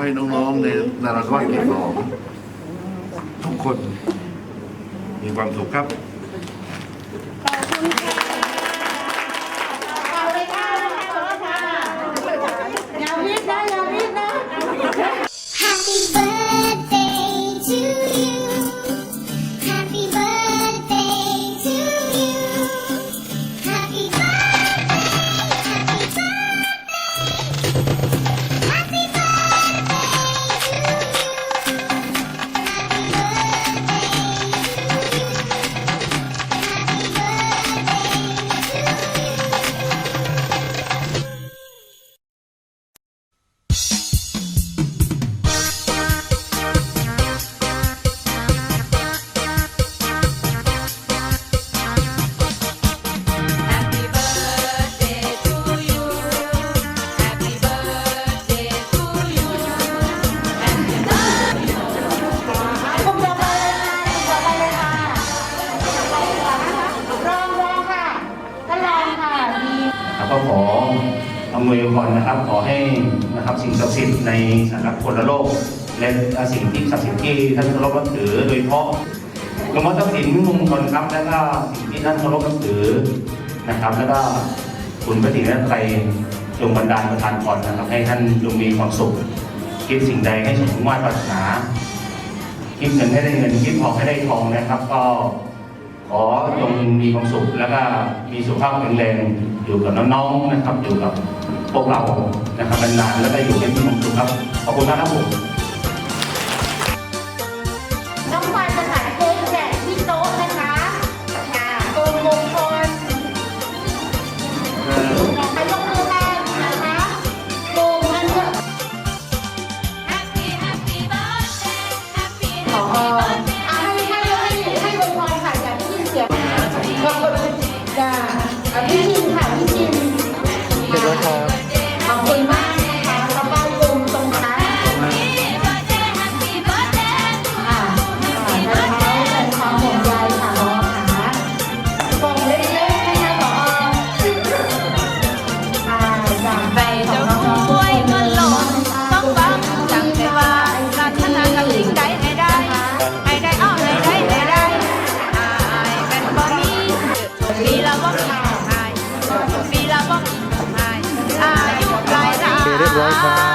ให้น้องๆในนราธวาสเขตสองทุกคนมีความสุขครับ ก็ขออำนวยพรนะครับ ขอให้นะครับสิ่งศักดิ์สิทธิ์ในสารพลโลก และสิ่งที่ศักดิ์สิทธิ์ที่ท่านเคารพนับถือ โดยเฉพาะหลวงพ่อทักษิณมงคลครับ และก็สิ่งที่ท่านเคารพนับถือนะครับ แล้วก็คุณพระศรีรัตนตรจงบันดาลประทานพรนะครับ ให้ท่านจงมีความสุขคิดสิ่งใดให้สมมุ่งปรารถนาคิดเงินให้ได้เงินคิดทองให้ได้ทองนะครับ ก็ ขอจงมีความสุขแล้วก็มีสุขภาพแข็งแรงอยู่กับน้องๆนะครับอยู่กับพวกเรานะครับนานๆแล้วก็อยู่เป็นมีความสุขครับขอบคุณมากครับผม ปีละบ่มีหายปีละบ่มีหายอายุหลายหลายเรียบร้อยครับ